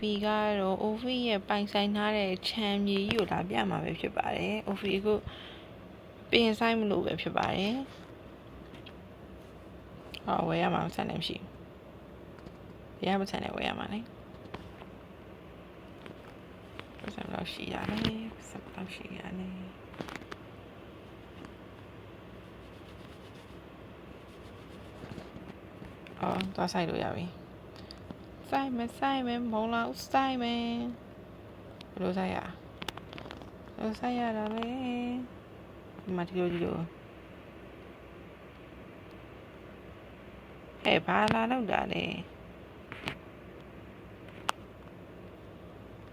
Ofi ကတော့ Ofi ရဲ့ပိုင်ဆိုင်ထားတဲ့ခြံမြေကြီးကိုလာပြမှာပဲဖြစ်ပါတယ် Ofi အခုပြင်ဆိုင်မလို့ပဲဖြစ်ပါတယ်ဟောဝယ်ရမှာမဆန်လည်းမရှိဘူးဘယ်ရမဆန်လည်းဝယ်ရမှာလေပတ်စံတော့ရှိရတယ်ပတ်စံတော့ရှိရတယ်အော်သွားဆိုင်လို့ရပြီ ဆိုင်မယ်ဆိုင်မယ်မုံလာဦးဆိုင်မယ်ဘယ်လိုဆိုင်ရဘယ်လိုဆိုင်ရတာလဲဒီမှာဒီလိုဒီလိုဟဲ့ဘာလာတော့တာလဲ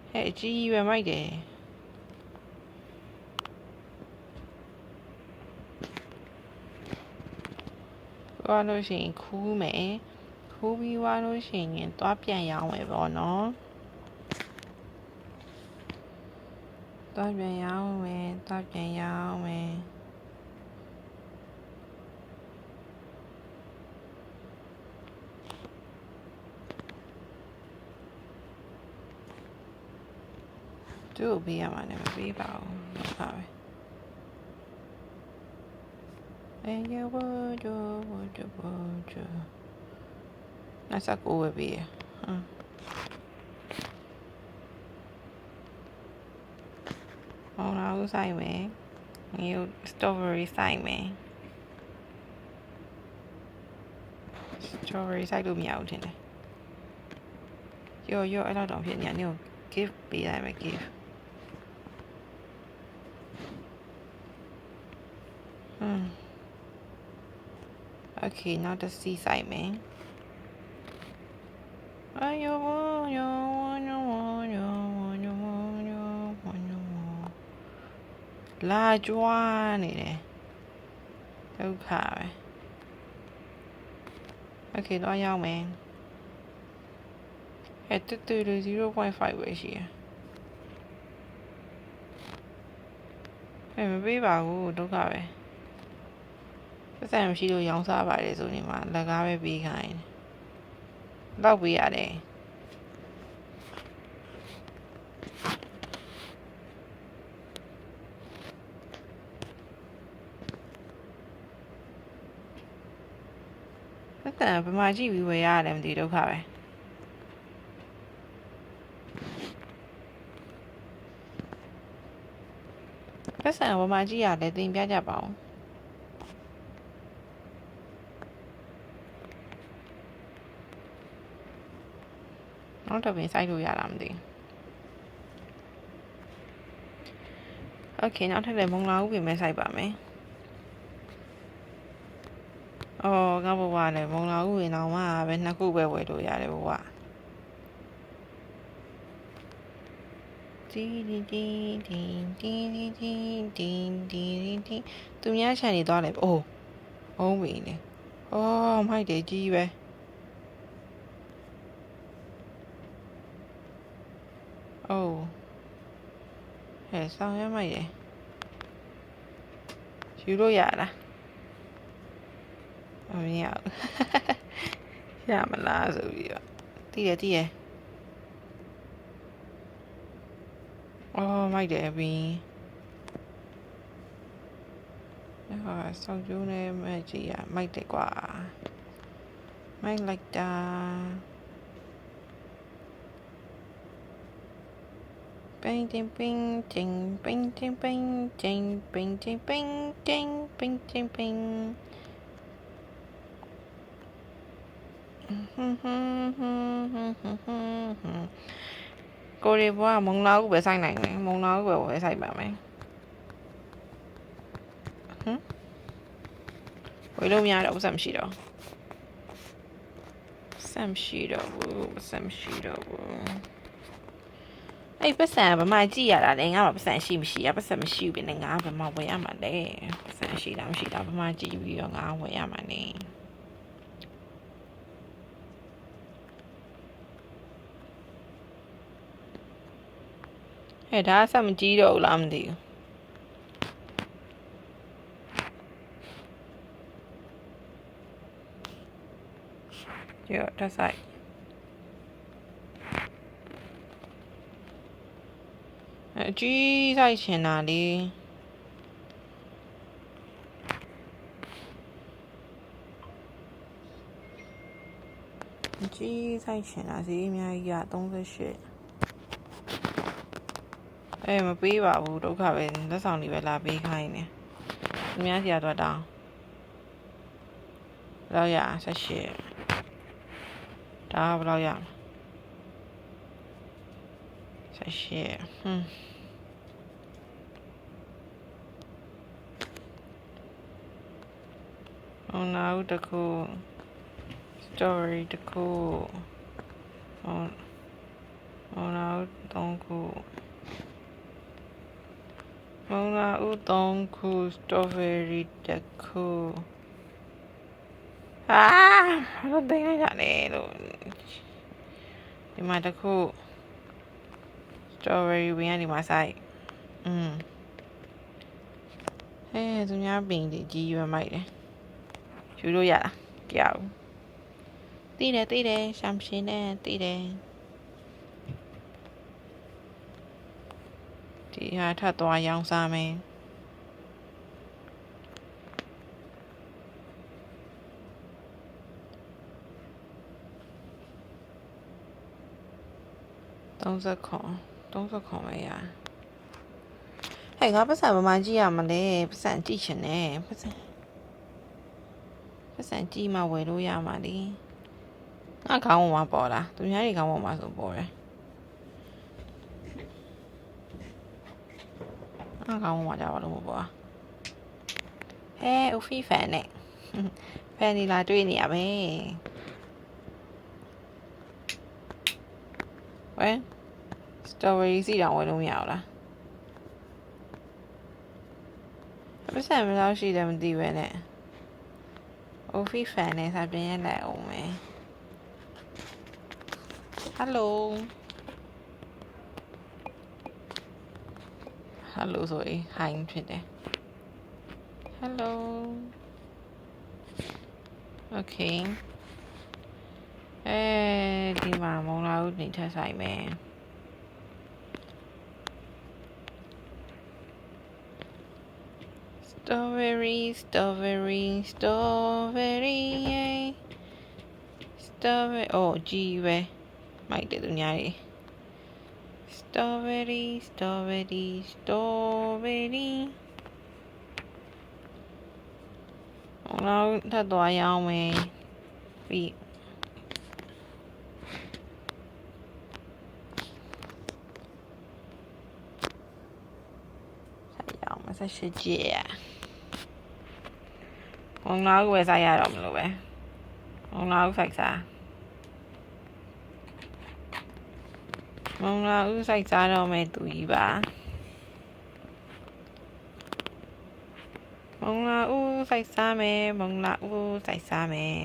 ဟဲ့အကြီးကြီးပဲမိုက်တယ်သွားလို့ရှိရင်ခူးမယ် ခိုးပြီးွားလို့ရှိရင်သွားပြန်ရောင်းမယ်ပေါ့နော်သွားပြန်ရောင်းမယ်သွားပြန်ရောင်းမယ်သူ့ကိုပေးရမှာလည်းမပေးပါဘူးဟုတ်ပါပဲအေးရဝဒဝဒဝဒ That's how cool it be. Huh. Hold on, excitement. You strawberry excitement. Strawberry စိုက်လို့မရဘူးထင်တယ်။ရော်ရော်အဲ့တော့တောင်ဖြစ်နေညို့ give ပေးလိုက်မယ် give Hmm. Okay, now the seaside man. 哎呦我呦我呦我呦我呦我呦我呦我လာကြွားနေတယ်ဒုက္ခပဲโอเคတော့ရောက်မယ်အဲတူတူ0.5ပဲရှိရအဲမပေးပါဘူးဒုက္ခပဲပတ်စံမရှိလို့ရောင်းစားပါတယ်ဆိုနေမှာလက်ကားပဲပေးခိုင်းတယ် လောက်ပေးရတယ်ပတ်စံဘယ်မှာကြည့်ပြီးဝယ်ရရတယ်မသိဒုက္ခပဲပတ်စံဘယ်မှာကြည့်ရလဲတင်ပြကြပါဦး နောက်တော့ပင်စိုက်လို့ရတာမသိဘူးโอเคနောက်ထပ်လည်းမုံလာဦးပင်ပဲစိုက်ပါမယ်အော်ငါဘဝလည်းမုံလာဦးပင်တော့မှပဲနှစ်ခုပဲဝယ်လို့ရတယ်ဘဝတီတီတီတီတီတီတီတီတီတီသူများချန်နေသွားတယ်အိုးဟုတ်ပြီလေအော်မိုက်တယ်ကြီးပဲ အိုးဟဲ့ဆောင်ရမိုက်တယ်ယူလို့ရလားမရဘူးရမလားဆိုပြီးတော့တည်ရတည်ရအော်မိုက်တယ်ဘင်းဟာဆောင်းကျိုးနဲ့မဲ့ကြည့်ရမိုက်တယ်ကွာမိုက်လိုက်တာ bing ting bing ting bing ting bing ting bing ting bing ting bing ting bing cô đi qua muốn nói của bé xanh này muốn nói của bé xanh bà mẹ. Với đâu nhà đâu xem xí đâu xem xí đâu xem xí đâu အဲ့ပတ်စံကဘာမှကြည့်ရတာလဲငါမှပတ်စံရှိမရှိရပတ်စံမရှိဘူးနဲ့ငါဘာမှဝယ်ရမှာလဲပတ်စံရှိတာမရှိတာဘာမှကြည့်ပြီးတော့ငါဝယ်ရမှာနေဟဲ့ဒါဆက်မကြည့်တော့ဘူးလားမသိဘူးကြောက်တက်ဆိုင် အကြီးဆိုင်ချင်တာလေအကြီးဆိုင်ချင်တာဈေးအများကြီးက38အဲမပေးပါဘူးဒုက္ခပဲလက်ဆောင်တွေပဲလာပေးခိုင်းနေသူများစီကတော့တောင်း ဘယ်လောက်ရ18ဒါကဘယ်လောက်ရ18ဟွန်းဟောနာဦးတစ်ခု story တစ်ခုဟောဟောနာဦးသုံးခုဟောနာဦးသုံးခု strawberry တစ်ခုအာဘာလို့တင်းလိုက်ကြလဲလို့ဒီမှာတစ်ခု strawberry ဝင်ရဒီမှာစိုက်อืมဟဲ့သူများပင်ဒီကြီးရွယ်မိုက်တယ် ယူလို့ရလားကြောက်တီးတယ်တီးတယ်ရှမ်ရှင်နဲ့တီးတယ်ဒီဟာထပ်သွားရောင်းစားမယ်30ခွန်30ခွန်ပဲရဟဲ့ငါပတ်စံမမကြည့်ရမလဲပတ်စံကြည့်ချင်တယ်ပတ်စံ ပတ်စံကြည့်မှဝယ်လို့ရမှာလေငါခေါင်းပေါ်မှာပေါ်လားသူများတွေခေါင်းပေါ်မှာဆိုပေါ်တယ်ငါခေါင်းပေါ်မှာကြပါလို့မပေါ်ဟဲ့ Ufi fan နဲ့ fan ဒီလာတွေ့နေရပဲဝဲ strawberry စီတောင်ဝယ်လို့မရဘူးလားပတ်စံဘယ်လောက်ရှိတယ်မသိပဲနဲ့ Ufi fan နဲ့စာပြင်ရလိုက်အောင်မယ် Hello Hello ဆိုရင် hi ဖြစ်တယ် Hello Okay အဲဒီမှာမုံလာဦးနေထက်ဆိုင်မယ် Strawberry strawberry strawberry yay strawberry အော်ကြီးပဲမိုက်တယ်သူများကြီး strawberry strawberry strawberry ဟောတော့ထပ်သွားရအောင်မယ် ပြီးဆက်ရအောင်မဆက်ရှိကြည့်ရဟောတော့ဝယ်စားရတော့မလို့ပဲဟောတော့ဖိုက်စားမုံလာဦးစိုက်စားတော့မယ်သူကြီးပါမုံလာဦးစိုက်စားမယ်မုံလာဦးစိုက်စားမယ်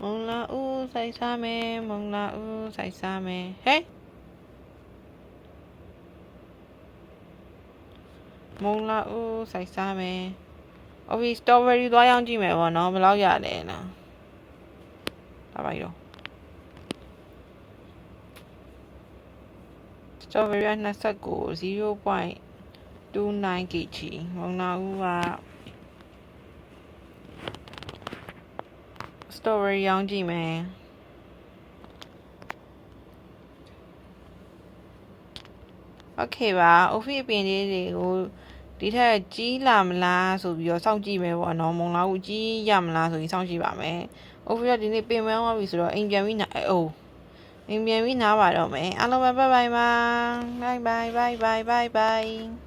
မုံလာဦးစိုက်စားမယ်မုံလာဦးစိုက်စားမယ်ဟဲ့ မုံလာဦးစိုက်စားမယ်အော်ဘီစတော်ဘယ်ရီသွားရောင်းကြည့်မယ်ပေါ့နော်ဘယ်လောက်ရလဲနော်ဒါပါရော strawberry 29 0.29 kg မုံနာဦးက strawberry ရောင်းကြည့်မယ်โอเคပါအိုဖီအပင်လေးတွေကို ဒီထက်ကြီးလာမလားဆိုပြီးတော့စောင့်ကြည့်မယ်ပေါ့နော်မုံလာဦးကြီးရမလားဆိုပြီးစောင့်ကြည့်ပါမယ်အိုဖီကဒီနေ့ပင်မန်းသွားပြီဆိုတော့အိမ်ပြန်ပြီးနာအိုးအိမ်ပြန်ပြီးနားပါတော့မယ်အားလုံးပဲဘိုင်ဘိုင်ပါဘိုင်ဘိုင်ဘိုင်ဘိုင်ဘိုင်